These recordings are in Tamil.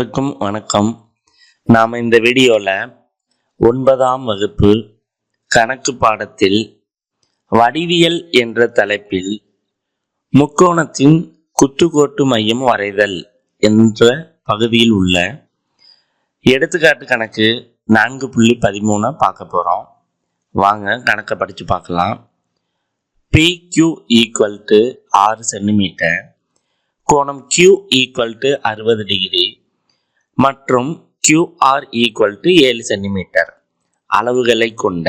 அனைவருக்கும் வணக்கம். நாம் இந்த வீடியோவில் ஒன்பதாம் வகுப்பு கணக்கு பாடத்தில் வடிவியல் என்ற தலைப்பில் முக்கோணத்தின் குத்துக்கோட்டு மையம் வரைதல் என்ற பகுதியில் உள்ள எடுத்துக்காட்டு கணக்கு நான்கு புள்ளி பதிமூணை பார்க்க போகிறோம் வாங்க கணக்கை படித்து பார்க்கலாம். பிக்யூ ஈக்குவல் டு ஆறு சென்டிமீட்டர் கோணம் கியூ ஈக்குவல் டு அறுபது டிகிரி மற்றும் QR ஈக்குவல் டு ஏழு சென்டிமீட்டர் அளவுகளை கொண்ட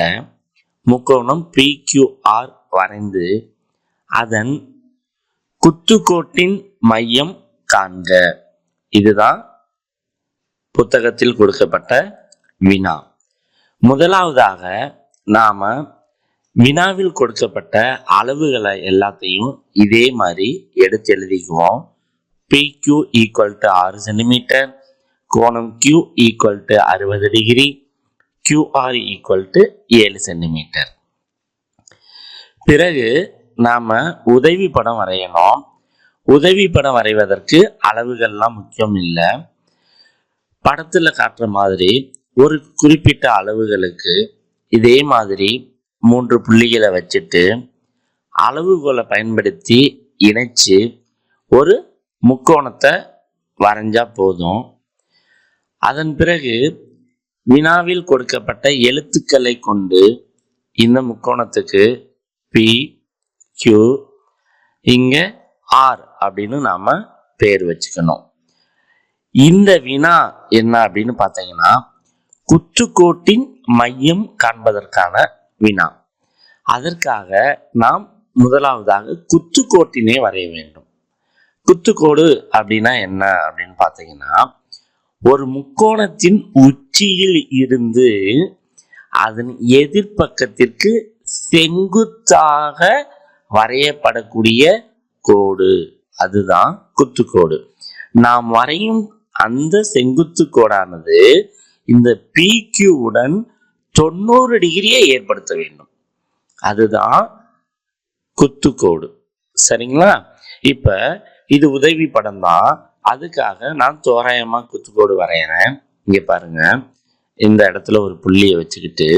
முக்கோணம் PQR வரைந்து அதன் குத்துக்கோட்டின் மையம் காண்க. இதுதான் புத்தகத்தில் கொடுக்கப்பட்ட வினா. முதலாவதாக நாம் வினாவில் கொடுக்கப்பட்ட அளவுகளை எல்லாத்தையும் இதே மாதிரி எடுத்து எழுதிக்குவோம். PQ ஈக்குவல் டு ஆறு சென்டிமீட்டர் கோணம் Q ஈக்குவல் டு அறுபது டிகிரி QR ஈக்குவல் டு ஏழு சென்டிமீட்டர் பிறகு நாம உதவி படம் வரையணும். உதவி படம் வரைவதற்கு அளவுகள்லாம் முக்கியம் இல்லை. படத்தில் காட்டுற மாதிரி ஒரு குறிப்பிட்ட அளவுகளுக்கு இதே மாதிரி மூன்று புள்ளிகளை வச்சுட்டு அளவுகோலை பயன்படுத்தி இணைச்சு ஒரு முக்கோணத்தை வரைஞ்சா போதும். அதன் பிறகு வினாவில் கொடுக்கப்பட்ட எழுத்துக்களை கொண்டு இந்த முக்கோணத்துக்கு பி கியூ இங்கே ஆர் அப்படின்னு நாம் பேர் வச்சுக்கணும். இந்த வினா என்ன அப்படின்னு பார்த்தீங்கன்னா குற்றுக்கோட்டின் மையம் காண்பதற்கான வினா. அதற்காக நாம் முதலாவதாக குத்துக்கோட்டினை வரைய வேண்டும். குத்துக்கோடு அப்படின்னா என்ன அப்படின்னு பார்த்தீங்கன்னா ஒரு முக்கோணத்தின் உச்சியில் இருந்து அதன் எதிர்ப்பக்கத்திற்கு செங்குத்தாக வரையப்படக்கூடிய கோடு. அதுதான் குத்துக்கோடு. நாம் வரையும் அந்த செங்குத்து கோடானது இந்த பிக்யூவுடன் உடன் தொண்ணூறு டிகிரியை ஏற்படுத்த வேண்டும். அதுதான் குத்துக்கோடு. சரிங்களா? இப்ப இது உதவி படம் தான் அதுக்காக நான் தோராயமாக குத்துக்கோடு வரைகிறேன் இங்கே பாருங்க. இந்த இடத்துல ஒரு புள்ளியை வச்சுக்கிட்டு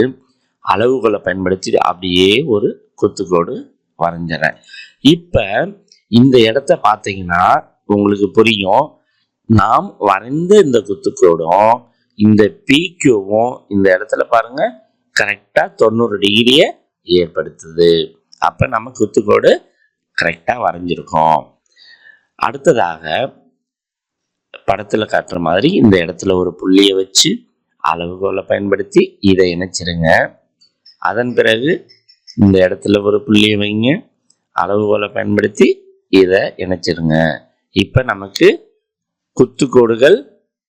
அளவுகளை பயன்படுத்தி அப்படியே ஒரு குத்துக்கோடு வரைஞ்சிறேன். இப்போ இந்த இடத்த பார்த்தீங்கன்னா உங்களுக்கு புரியும். நாம் வரைந்த இந்த குத்துக்கோடும் இந்த பிக்யூவும் இந்த இடத்துல பாருங்க கரெக்டாக தொண்ணூறு டிகிரியை ஏற்படுத்துது. அப்போ நம்ம குத்துக்கோடு கரெக்டாக வரைஞ்சிருக்கோம். அடுத்ததாக படத்துல காட்டுற மாதிரி இந்த இடத்துல ஒரு புள்ளியை வச்சு அளவுகோலை பயன்படுத்தி இதை இணைச்சிருங்க. அதன் பிறகு இந்த இடத்துல ஒரு புள்ளியை வைங்க. அளவுகோலை பயன்படுத்தி இதை இணைச்சிருங்க. இப்போ நமக்கு குத்துக்கோடுகள்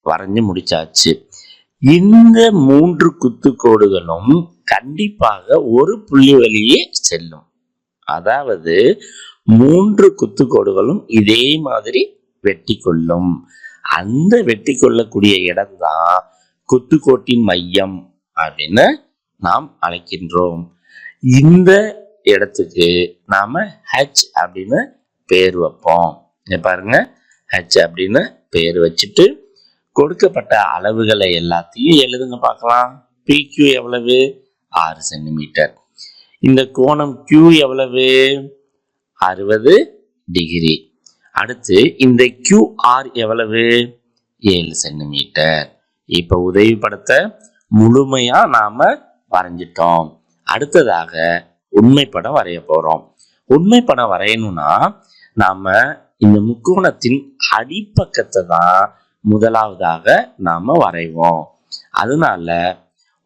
வரைஞ்சு முடிச்சாச்சு. இந்த மூன்று குத்துக்கோடுகளும் கண்டிப்பாக ஒரு புள்ளி வழியே செல்லும். அதாவது மூன்று குத்துக்கோடுகளும் இதே மாதிரி வெட்டி கொள்ளும் அந்த வெட்டி கொள்ளக்கூடிய இடம்தான் குத்துக்கோட்டின் மையம் அப்படின்னு நாம் அழைக்கின்றோம். இந்த இடத்துக்கு நாம ஹெச் அப்படின்னு பேர் வைப்போம். பாருங்க. ஹெச் அப்படின்னு பேர் வச்சுட்டு கொடுக்கப்பட்ட அளவுகளை எல்லாத்தையும் எழுதுங்க பார்க்கலாம். பிக்யூ எவ்வளவு? ஆறு சென்டிமீட்டர். இந்த கோணம் கியூ எவ்வளவு? அறுபது டிகிரி. அடுத்து இந்த கியூஆர் எவ்வளவு? ஏழு சென்டிமீட்டர். இப்போ உதவி படத்தை முழுமையா நாம வரைஞ்சிட்டோம். அடுத்ததாக உண்மை படம் வரைய போறோம். உண்மை படம் வரையணும்னா நாம இந்த முக்கோணத்தின் அடிப்பக்கத்தை தான் முதலாவதாக நாம வரைவோம். அதனால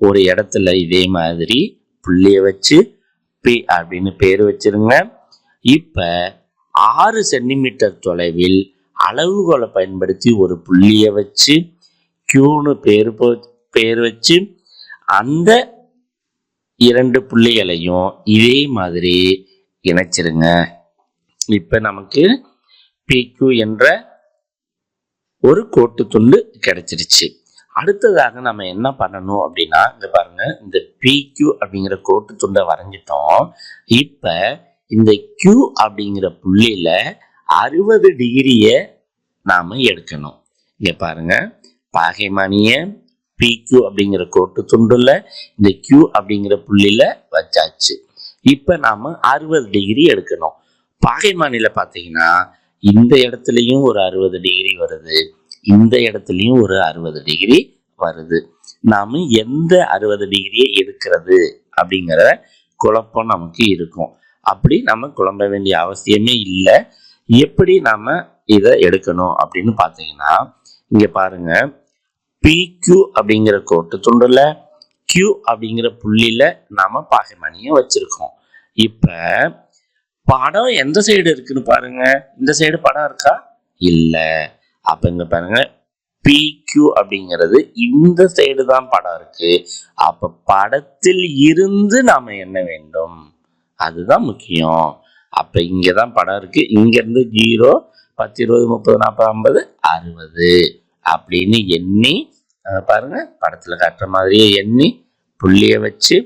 ஒரு இடத்துல இதே மாதிரி புள்ளிய வச்சு பி அப்படின்னு பேர் வச்சிருங்க. இப்போ ஆறு சென்டிமீட்டர் தொலைவில் அளவுகோலை பயன்படுத்தி ஒரு புள்ளியை வச்சு கியூன்னு பேர் போ பேர் வச்சு அந்த இரண்டு புள்ளிகளையும் இதே மாதிரி இணைச்சிருங்க. இப்போ நமக்கு பிக்யூ என்ற ஒரு கோட்டு துண்டு கிடைச்சிருச்சு. அடுத்ததாக நம்ம என்ன பண்ணணும் அப்படின்னா இங்கே பாருங்க இந்த பிக்யூ அப்படிங்கிற கோட்டு துண்டை வரைஞ்சிட்டோம். இப்போ இந்த கியூ அப்படிங்கிற புள்ளியில் அறுபது டிகிரிய நாம எடுக்கணும். இங்கே பாருங்க. பாகைமணிய பிக்யூ அப்படிங்கிற கோட்டு துண்டுல இந்த கியூ அப்படிங்கிற புள்ளியில் வச்சாச்சு. இப்போ நாம அறுபது டிகிரி எடுக்கணும். பாகைமானியில் பார்த்தீங்கன்னா இந்த இடத்துலையும் ஒரு அறுபது டிகிரி வருது. இந்த இடத்துலையும் ஒரு அறுபது டிகிரி வருது. நாம் எந்த அறுபது டிகிரியை எடுக்கிறது அப்படிங்கிற குழப்பம் நமக்கு இருக்கும். அப்படி நம்ம குழம்ப வேண்டிய அவசியமே இல்லை. எப்படி நம்ம இதை எடுக்கணும் அப்படின்னு பார்த்தீங்கன்னா இங்கே பாருங்க. பிக்யூ அப்படிங்கிற கோட்டு துண்டில் கியூ அப்படிங்கிற புள்ளியில நம்ம பாகைமணியை வச்சுருக்கோம். இப்போ படம் எந்த சைடு இருக்குன்னு பாருங்க. இந்த சைடு படம் இருக்கா? இல்லை. அப்போ இங்கே பாருங்க. பிக்யூ அப்படிங்கிறது இந்த சைடு தான் படம் இருக்கு. அப்போ படத்தில் இருந்து நாம் என்ன வேண்டும்? அதுதான் முக்கியம். அப்போ இங்கே தான் படம் இருக்குது இங்கேருந்து ஜீரோ பத்து இருபது முப்பது நாற்பது ஐம்பது அறுபது அப்படின்னு எண்ணி பாருங்கள் படத்தில் படத்துல காட்டுற மாதிரியே எண்ணி புள்ளியை வச்சு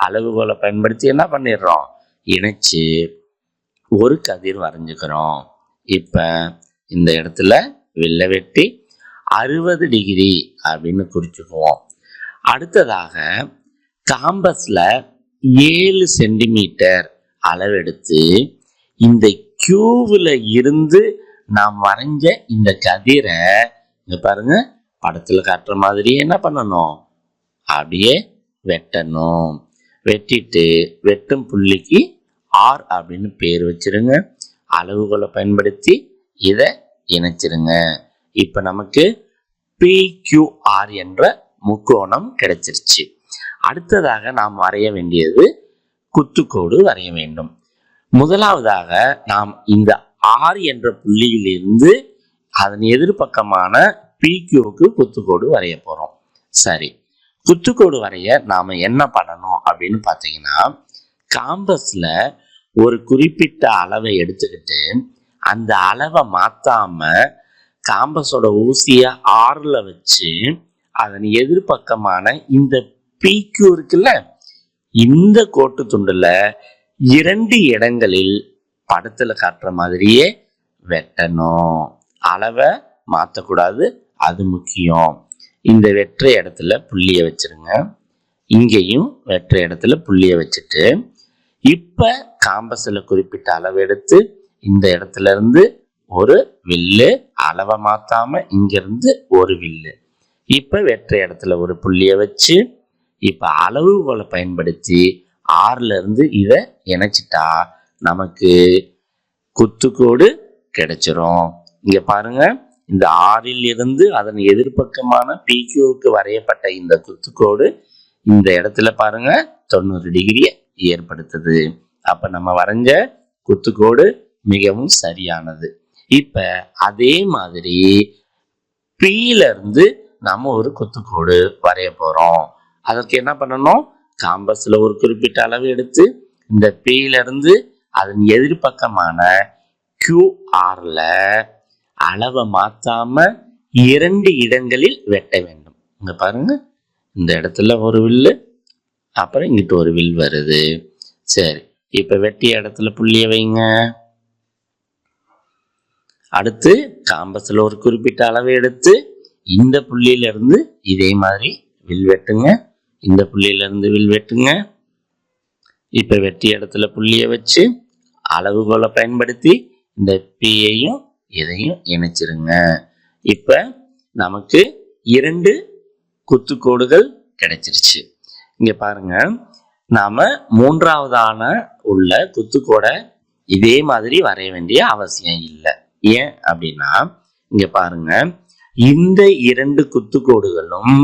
அளவுகோலை பயன்படுத்தி என்ன பண்ணிடுறோம்? இணைச்சு ஒரு கதிர் வரைஞ்சிக்கிறோம். இப்போ இந்த இடத்துல வெள்ளை வெட்டி அறுபது டிகிரி அப்படின்னு குறிச்சுக்குவோம். அடுத்ததாக காம்பஸில் ஏழு சென்டிமீட்டர் அளவெடுத்து இந்த கியூவில் இருந்து நாம் வரைஞ்ச இந்த கதிரை இங்கே பாருங்க படத்தில் காட்டுற மாதிரியே என்ன பண்ணணும்? அப்படியே வெட்டணும். வெட்டிட்டு வெட்டும் புள்ளிக்கு ஆர் அப்படின்னு பேர் வச்சிருங்க. அளவுகளை பயன்படுத்தி இதை இணைச்சிருங்க. இப்போ நமக்கு பிக்யூஆர் என்ற முக்கோணம் கிடைச்சிருச்சு. அடுத்ததாக நாம் வரைய வேண்டியது குத்துக்கோடு வரைய வேண்டும். முதலாவதாக நாம் இந்த ஆறு என்ற புள்ளியிலிருந்து அதன் எதிர்பக்கமான பிக்யூக்கு குத்துக்கோடு வரைய போகிறோம் சரி. குத்துக்கோடு வரைய நாம என்ன பண்ணணும் அப்படின்னு பார்த்தீங்கன்னா காம்பஸ்ல ஒரு குறிப்பிட்ட அளவை எடுத்துக்கிட்டு அந்த அளவை மாற்றாம காம்பஸோட ஊசியை ஆறில் வச்சு அதன் எதிர்பக்கமான இந்த PQ இருக்குல்ல? இந்த கோட்டு துண்டுல இரண்டு இடங்களில் படத்துல காட்டுற மாதிரியே வெட்டணும். அளவை மாற்றக்கூடாது அது முக்கியம். இந்த வெற்ற இடத்துல புள்ளிய வச்சிருங்க. இங்கேயும் வெற்ற இடத்துல புள்ளிய வச்சுட்டு இப்ப காம்பஸ்ல குறிப்பிட்ட அளவு எடுத்து இந்த இடத்துல இருந்து ஒரு வில்லு அளவை மாத்தாம இங்கேருந்து ஒரு வில்லு. இப்ப வெற்ற இடத்துல ஒரு புள்ளிய வச்சு இப்போ அளவுகோலை பயன்படுத்தி ஆறுலருந்து இதை இணைச்சிட்டா நமக்கு குத்துக்கோடு கிடைச்சிரும். இங்கே பாருங்க இந்த ஆறில் இருந்து அதன் எதிர்பக்கமான பிக்யூவுக்கு வரையப்பட்ட இந்த குத்துக்கோடு இந்த இடத்துல பாருங்க தொண்ணூறு டிகிரியை ஏற்படுத்துது. அப்போ நம்ம வரைஞ்ச குத்துக்கோடு மிகவும் சரியானது. இப்போ அதே மாதிரி Pல இருந்து நம்ம ஒரு குத்துக்கோடு வரைய போகிறோம் அதற்கு என்ன பண்ணணும்? காம்பஸில் ஒரு குறிப்பிட்ட அளவு எடுத்து இந்த Pல அதன் எதிர்பக்கமான கியூஆரில் அளவை மாற்றாமல் இரண்டு இடங்களில் வெட்ட வேண்டும். இங்கே பாருங்க. இந்த இடத்துல ஒரு வில்லு அப்புறம் இங்கிட்டு ஒரு வில் வருது. சரி இப்போ வெட்டிய இடத்துல புள்ளிய வைங்க. அடுத்து காம்பஸில் ஒரு குறிப்பிட்ட அளவை எடுத்து இந்த புள்ளியிலிருந்து இதே மாதிரி வில் வெட்டுங்க. இந்த புள்ளியில இருந்து வில் வெட்டுங்க. இப்போ வெட்டி இடத்துல புள்ளியை வச்சு அளவுகோலை பயன்படுத்தி இந்த பியையும் இதையும் இணைச்சிருங்க. இப்போ நமக்கு இரண்டு குத்துக்கோடுகள் கிடைச்சிருச்சு. இங்கே பாருங்க. நாம் மூன்றாவதான உள்ள குத்துக்கோடை இதே மாதிரி வரைய வேண்டிய அவசியம் இல்லை. ஏன் அப்படின்னா இங்கே பாருங்க. இந்த இரண்டு குத்துக்கோடுகளும்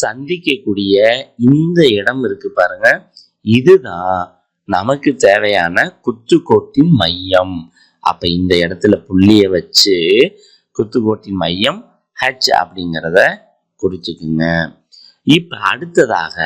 சந்திக்கக்கூடிய இந்த இடம் இருக்கு பாருங்க. இதுதான் நமக்கு தேவையான குத்துக்கோட்டின் மையம். அப்ப இந்த இடத்துல புள்ளிய வச்சு குத்துக்கோட்டின் மையம் ஹச் அப்படிங்கிறத குறிச்சுக்குங்க. இப்ப அடுத்ததாக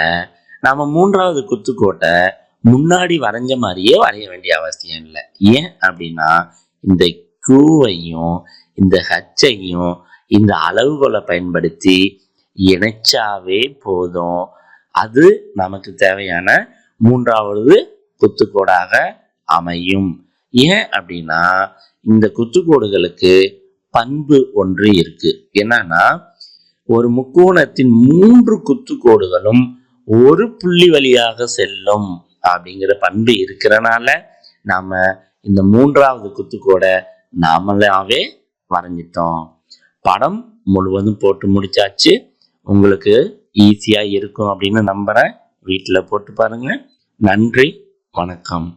நாம மூன்றாவது குத்துக்கோட்டை முன்னாடி வரைஞ்ச மாதிரியே வரைய வேண்டிய அவசியம் இல்லை. ஏன் அப்படின்னா இந்த கியூவையும் இந்த ஹச்சையும் இந்த அளவுகோலை பயன்படுத்தி இணைச்சாவே போதும். அது நமக்கு தேவையான மூன்றாவது குத்துக்கோடாக அமையும். ஏன் அப்படின்னா இந்த குத்துக்கோடுகளுக்கு பண்பு ஒன்று இருக்கு. என்னன்னா ஒரு முக்கோணத்தின் மூன்று குத்துக்கோடுகளும் ஒரு புள்ளி வழியாக செல்லும் அப்படிங்கிற பண்பு இருக்கிறனால நாம இந்த மூன்றாவது குத்துக்கோடை நாமளாவே வரைஞ்சிட்டோம். படம் முழுவதும் போட்டு முடிச்சாச்சு. உங்களுக்கு ஈஸியாக இருக்கும் அப்படின்னு நம்புகிறேன் வீட்டில் போட்டு பாருங்கள் நன்றி வணக்கம்.